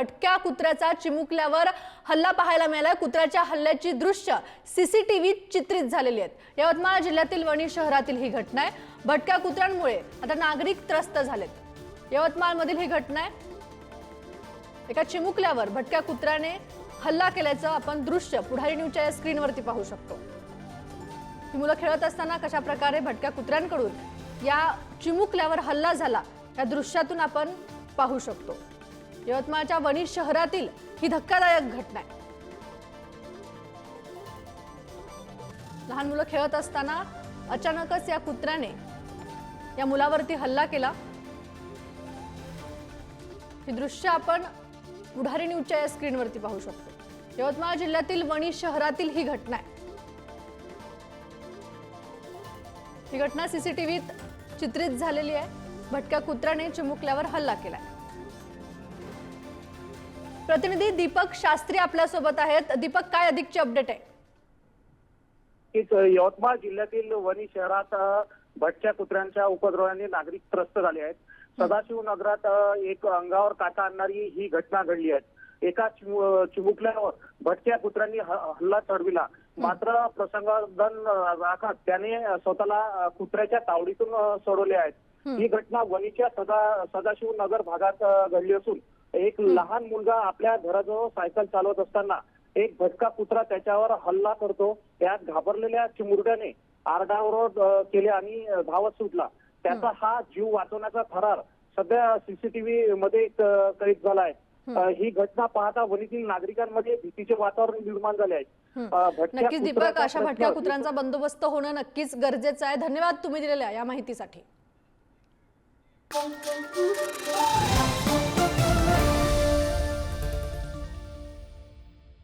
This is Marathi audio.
भटक्या कुत्र्याचा चिमुकल्यावर हल्ला पाहायला मिळाला कुत्र्याच्या हल्ल्याची दृश्य सीसीटीव्ही चित्रित झालेली आहेत. यवतमाळ जिल्ह्यातील वणी शहरातील ही घटना आहे. भटक्या कुत्र्यांमुळे आता नागरिक त्रस्त झालेत. यवतमाळमधील ही घटना आहे. एका चिमुकल्यावर भटक्या कुत्र्याने हल्ला केल्याचं आपण दृश्य पुढारी न्यूजच्या या स्क्रीनवरती पाहू शकतो. ही मुलं खेळत असताना कशा प्रकारे भटक्या कुत्र्यांकडून या चिमुकल्यावर हल्ला झाला या दृश्यातून आपण पाहू शकतो. यवतमाळच्या वणी शहरातील ही धक्कादायक घटना आहे. लहान मुलं खेळत असताना अचानकच या कुत्र्याने या मुलावरती हल्ला केला. ही दृश्य आपण पुढारी न्यूजच्या या स्क्रीनवरती पाहू शकतो. यवतमाळ जिल्ह्यातील वणी शहरातील ही घटना आहे. ही घटना सीसीटीव्हीत चित्रित झालेली आहे. भटक्या कुत्र्याने चिमुकल्यावर हल्ला केलाय. प्रतिनिधी दीपक शास्त्री आपल्यासोबत आहेत. दीपक काय अधिकची अपडेट आहे? यवतमाळ जिल्ह्यातील वणी शहरात अ, भटक्या कुत्र्यांच्या उपद्रवाने नागरिक त्रस्त झाले आहेत. सदाशिव नगरात एक अंगावर काटा आणणारी ही घटना घडली आहे. एका चिमु- चिमुकल्यावर भटक्या कुत्र्यांनी हल्ला चढविला. मात्र प्रसंगादन अ, राखत त्याने स्वतःला कुत्र्याच्या तावडीतून सोडवले आहेत. ही. घटना वणीच्या सदा सदाशिव नगर भागात घडली असून एक लहान मुलगा आपल्या घराजवळ सायकल चालवत असताना एक भटका कुत्रा त्याच्यावर हल्ला करतो. त्यात घाबरलेल्या चिमुरड्याने आरडाओरड केले आणि धावत सुटला. त्याचा हा जीव वाचवण्याचा थरार सध्या सीसीटीव्ही मध्ये कैद झाला आहे ही घटना पाहता वणीतील नागरिकांमध्ये भीतीचे वातावरण निर्माण झाले आहे. नक्कीच दीपक अशा भटक्या कुत्र्यांचा बंदोबस्त होणं नक्कीच गरजेचं आहे. धन्यवाद तुम्ही दिलेल्या या माहितीसाठी.